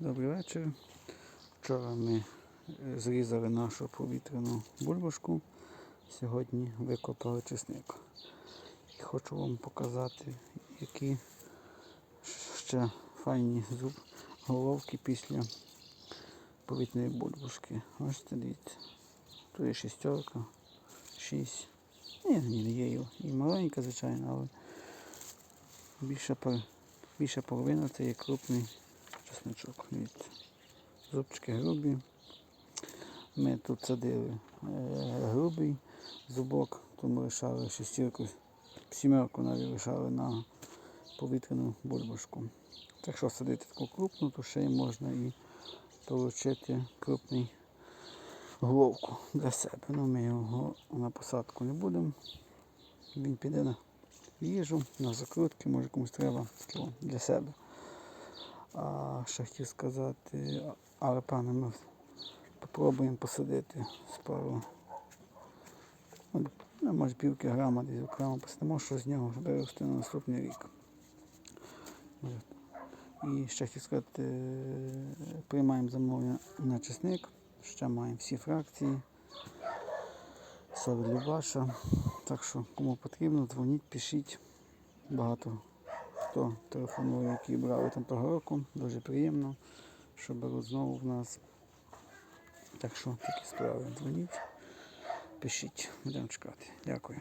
Добрий вечір. Вчора ми е, зрізали нашу повітряну бульбашку. Сьогодні викопали чесник. І хочу вам показати, які ще файні зуб головки після повітряної бульбашки. Ось це дивіться. Тут є шістерка, шість. Ні, ні, є і маленька, звичайно, але більша, більша половина це є крупний чесночок. Дивіться. Зубчики грубі. Ми тут садили е, грубий зубок, тому лишали шестірку, сімерку навіть лишали на повітряну бульбашку. Якщо садити таку крупну, то ще й можна і отримати крупний головку для себе. Ну, ми його на посадку не будемо. Він піде на їжу, на закрутки, може комусь треба для себе. А ще хотів сказати, але пане, ми спробуємо посадити з пару, ну, може пів кілограма десь окремо посадимо, що з нього виросте на наступний рік. І ще хотів сказати, приймаємо замовлення на чесник, ще маємо всі фракції. Сові Любаша. Так що кому потрібно, дзвоніть, пишіть. Багато хто телефонує, які брали там того. Дуже приємно, що беруть знову в нас. Так що такі справи. Дзвоніть, пишіть, будемо чекати. Дякую.